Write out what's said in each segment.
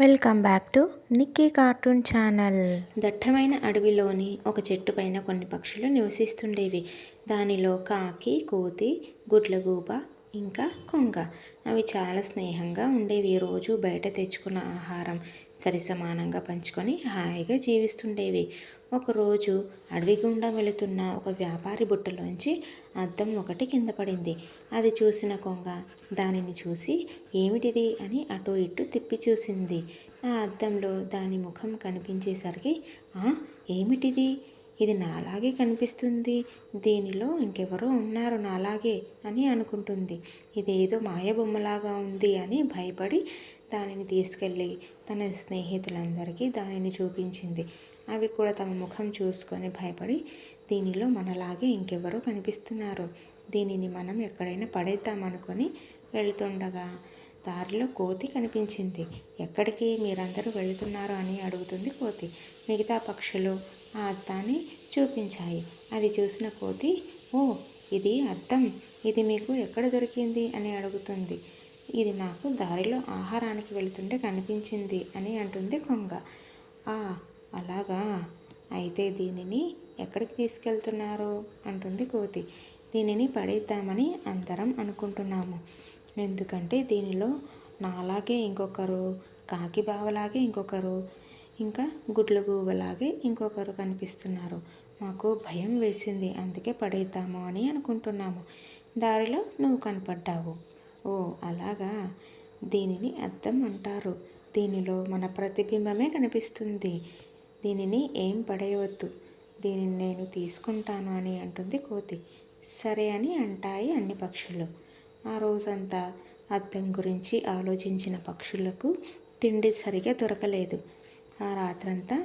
Welcome back to Nikki cartoon channel. దట్టమైన అడవిలోని ఒక చెట్టు పైన కొన్ని పక్షులు నివసిస్తుండేవి. దానిలో కాకి కోతి గుడ్లగూబ ఇంకా కొంగ. అవి చాలా స్నేహంగా ఉండేవి. రోజు బయట తెచ్చుకున్న ఆహారం సరిసమానంగా పంచుకొని హాయిగా జీవిస్తుండేవి. ఒకరోజు అడవి గుండా వెళుతున్న ఒక వ్యాపారి బుట్టలోంచి అద్దం ఒకటి కింద పడింది. అది చూసిన కొంగ దానిని చూసి ఏమిటిది? అని అటు ఇటు తిప్పి చూసింది. ఆ అద్దంలో దాని ముఖం కనిపించేసరికి "ఆ, ఏమిటిది? ఇది నాలాగే కనిపిస్తుంది. దీనిలో ఇంకెవరో ఉన్నారు నాలాగే అని అనుకుంటుంది. ఇదేదో మాయబొమ్మలాగా ఉంది అని భయపడి దానిని తీసుకెళ్ళి తన స్నేహితులందరికీ దానిని చూపించింది. అవి కూడా తమ ముఖం చూసుకొని భయపడి దీనిలో మనలాగే ఇంకెవరో కనిపిస్తున్నారు. దీనిని మనం ఎక్కడైనా పడేద్దామనుకొని వెళ్తుండగా దారిలో కోతి కనిపించింది. ఎక్కడికి మీరందరూ వెళుతున్నారు అని అడుగుతుంది కోతి. మిగతా పక్షులు ఆ అద్దాన్ని చూపించాయి. అది చూసిన కోతి ఓ ఇది అద్దం. ఇది మీకు ఎక్కడ దొరికింది? అని అడుగుతుంది. ఇది నాకు దారిలో ఆహారానికి వెళుతుంటే కనిపించింది అని అంటుంది కొంగ. ఆ అలాగా? అయితే దీనిని ఎక్కడికి తీసుకెళ్తున్నారు? అంటుంది కోతి. దీనిని పడేద్దామని అందరం అనుకుంటున్నాము. ఎందుకంటే దీనిలో నాలాగే ఇంకొకరు కాకి బావలాగే ఇంకొకరు ఇంకా గుడ్ల గూబలాగే ఇంకొకరు కనిపిస్తున్నారు. మాకు భయం వేసింది అందుకే పడేద్దాము అని అనుకుంటున్నాము. దారిలో నువ్వు కనపడ్డావు. ఓ అలాగా? దీనిని అద్దం అంటారు. దీనిలో మన ప్రతిబింబమే కనిపిస్తుంది. దీనిని ఏం పడేయవద్దు దీనిని నేను తీసుకుంటాను అని అంటుంది కోతి. సరే అని అంటాయి అన్ని పక్షులు. ఆ రోజంతా అద్దం గురించి ఆలోచించిన పక్షులకు తిండి సరిగా దొరకలేదు. ఆ రాత్రంతా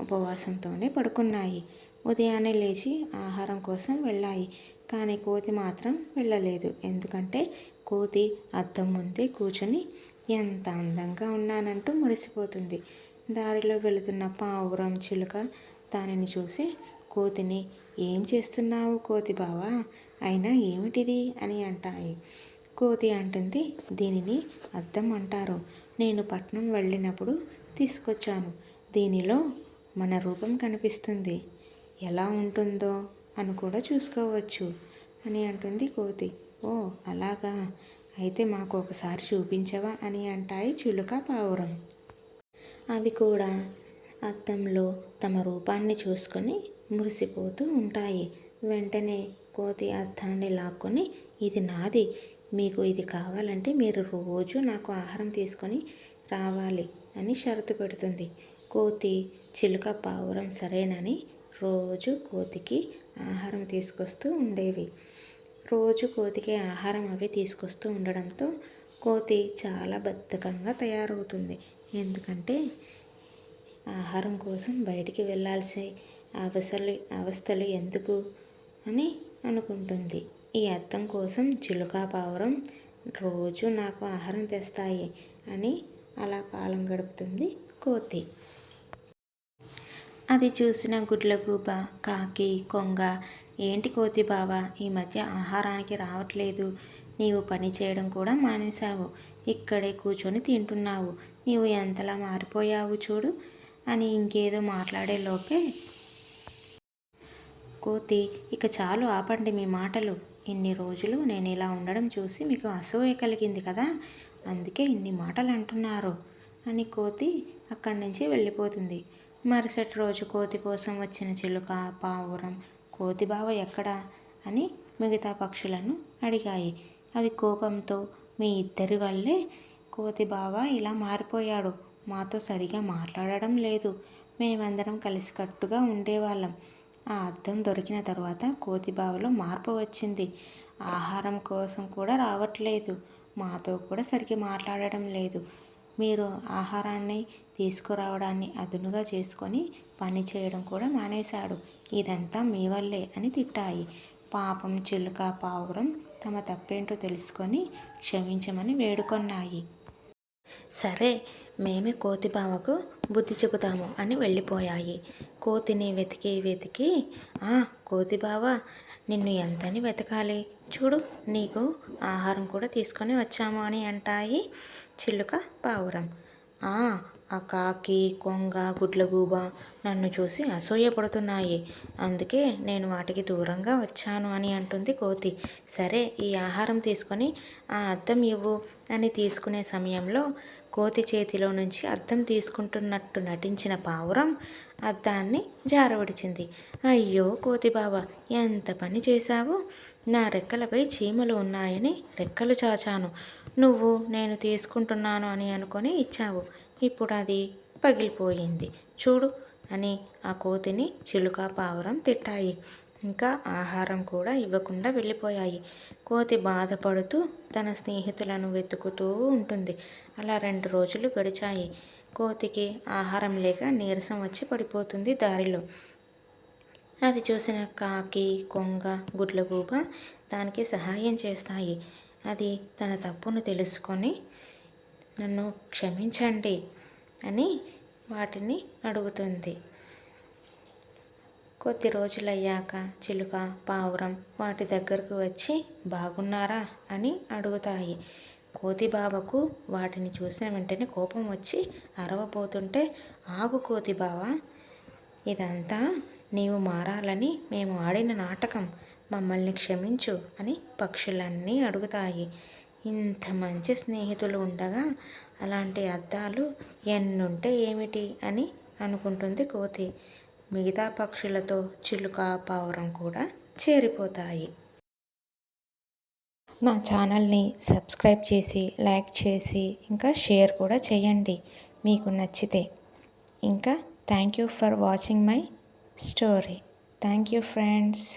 ఉపవాసంతోనే పడుకున్నాయి. ఉదయాన్నే లేచి ఆహారం కోసం వెళ్ళాయి. కానీ కోతి మాత్రం వెళ్ళలేదు. ఎందుకంటే కోతి అద్దం ముందే కూర్చొని ఎంత అందంగా ఉన్నానంటూ మురిసిపోతుంది. దారిలో వెళుతున్న పావురం చిలుక దానిని చూసి కోతిని ఏం చేస్తున్నావు కోతి బావా? అయినా ఏమిటిది? అని అంటాయి. కోతి అంటుంది దీనిని అద్దం అంటారు. నేను పట్నం వెళ్ళినప్పుడు తీసుకొచ్చాను. దీనిలో మన రూపం కనిపిస్తుంది. ఎలా ఉంటుందో అని కూడా చూసుకోవచ్చు అని అంటుంది కోతి. ఓ అలాగా. అయితే మాకు ఒకసారి చూపించవా? అని అంటాయి చిలుక పావురం. అవి కూడా అద్దంలో తమ రూపాన్ని చూసుకొని మురిసిపోతూ ఉంటాయి. వెంటనే కోతి అద్దాన్ని లాక్కొని ఇది నాది మీకు ఇది కావాలంటే మీరు రోజు నాకు ఆహారం తీసుకొని రావాలి అని షరతు పెడుతుంది. కోతి చిలుక పావురం సరేనని రోజు కోతికి ఆహారం తీసుకొస్తూ ఉండేవి. రోజు కోతికి ఆహారం అవి తీసుకొస్తూ ఉండడంతో కోతి చాలా బద్ధకంగా తయారవుతుంది. ఎందుకంటే ఆహారం కోసం బయటికి వెళ్ళాల్సి అవసలు అవస్థలు ఎందుకు అని అనుకుంటుంది. ఈ అర్థం కోసం చిలుక పావురం రోజు నాకు ఆహారం తెస్తాయి అని అలా కాలం గడుపుతుంది కోతి. అది చూసిన గుడ్లగూబ కాకి కొంగ ఏంటి కోతి బావా ఈ మధ్య ఆహారానికి రావట్లేదు. నీవు పని చేయడం కూడా మానేశావు. ఇక్కడే కూర్చొని తింటున్నావు. నీవు ఎంతలా మారిపోయావు చూడు అని ఇంకేదో మాట్లాడే లోపే కోతి ఇక చాలు ఆపండి మీ మాటలు. ఇన్ని రోజులు నేను ఇలా ఉండడం చూసి మీకు అసూయ కలిగింది కదా? అందుకే ఇన్ని మాటలు అంటున్నారు అని కోతి అక్కడి నుంచి వెళ్ళిపోతుంది. మరుసటి రోజు కోతి కోసం వచ్చిన చిలుక పావురం కోతి బావ ఎక్కడా అని మిగతా పక్షులను అడిగాయి. అవి కోపంతో మీ ఇద్దరి వల్లే కోతి బావ ఇలా మారిపోయాడు. మాతో సరిగా మాట్లాడడం లేదు. మేమందరం కలిసికట్టుగా ఉండేవాళ్ళం. ఆ అద్దం దొరికిన తర్వాత కోతి బావలో మార్పు వచ్చింది. ఆహారం కోసం కూడా రావట్లేదు. మాతో కూడా సరిగ్గా మాట్లాడడం లేదు. మీరు ఆహారాన్ని తీసుకురావడాన్ని అదునుగా చేసుకొని పని చేయడం కూడా మానేశాడు. ఇదంతా మీ వల్లే అని తిట్టాయి. పాపం చిలుక పావురం తమ తప్పేంటో తెలుసుకొని క్షమించమని వేడుకొన్నాయి. సరే మేమే కోతి బావకు బుద్ధి చెబుతాము అని వెళ్ళిపోయాయి. కోతిని వెతికి వెతికి ఆ కోతి బావ నిన్ను ఎంతని వెతకాలి? చూడు నీకు ఆహారం కూడా తీసుకొని వచ్చాము అని అంటాయి చిలుక పావురం. ఆ కాకి కొంగ గుడ్లగూబ నన్ను చూసి అసూయపడుతున్నాయి. అందుకే నేను వాటికి దూరంగా వచ్చాను అని అంటుంది కోతి. సరే ఈ ఆహారం తీసుకొని ఆ అద్దం ఇవ్వు అని తీసుకునే సమయంలో కోతి చేతిలో నుంచి అద్దం తీసుకుంటున్నట్టు నటించిన పావురం అద్దాన్ని జారవిడిచింది. అయ్యో కోతి బావ ఎంత పని చేశావు? నా రెక్కలపై చీమలు ఉన్నాయని రెక్కలు చాచాను. నువ్వు నేను తీసుకుంటున్నాను అని అనుకొని ఇచ్చావు. ఇప్పుడు అది పగిలిపోయింది. చూడు అని ఆ కోతిని చిలుక పావురం తిట్టాయి. ఇంకా ఆహారం కూడా ఇవ్వకుండా వెళ్ళిపోయాయి. కోతి బాధపడుతూ తన స్నేహితులను వెతుకుతూ ఉంటుంది. అలా రెండు రోజులు గడిచాయి. కోతికి ఆహారం లేక నీరసం వచ్చి పడిపోతుంది దారిలో. అది చూసిన కాకి కొంగ గుడ్లగూబ దానికి సహాయం చేస్తాయి. అది తన తప్పును తెలుసుకొని నన్ను క్షమించండి అని వాటిని అడుగుతుంది. కొద్ది రోజులయ్యాక చిలుక పావురం వాటి దగ్గరకు వచ్చి బాగున్నారా? అని అడుగుతాయి. కోతి బావకు వాటిని చూసిన వెంటనే కోపం వచ్చి అరవబోతుంటే ఆగు కోతి బావ ఇదంతా నీవు మారాలని మేము ఆడిన నాటకం. మమ్మల్ని క్షమించు అని పక్షులన్నీ అడుగుతాయి. ఇంత మంచి స్నేహితులు ఉండగా అలాంటి అద్దాలు ఎన్నుంటే ఏమిటి అని అనుకుంటుంది కోతి. మిగతా పక్షులతో చిలుక పావురం కూడా చేరిపోతాయి. నా ఛానల్ని సబ్స్క్రైబ్ చేసి లైక్ చేసి ఇంకా షేర్ కూడా చేయండి. మీకు నచ్చితే. ఇంకా thank you for watching my story. Thank you friends.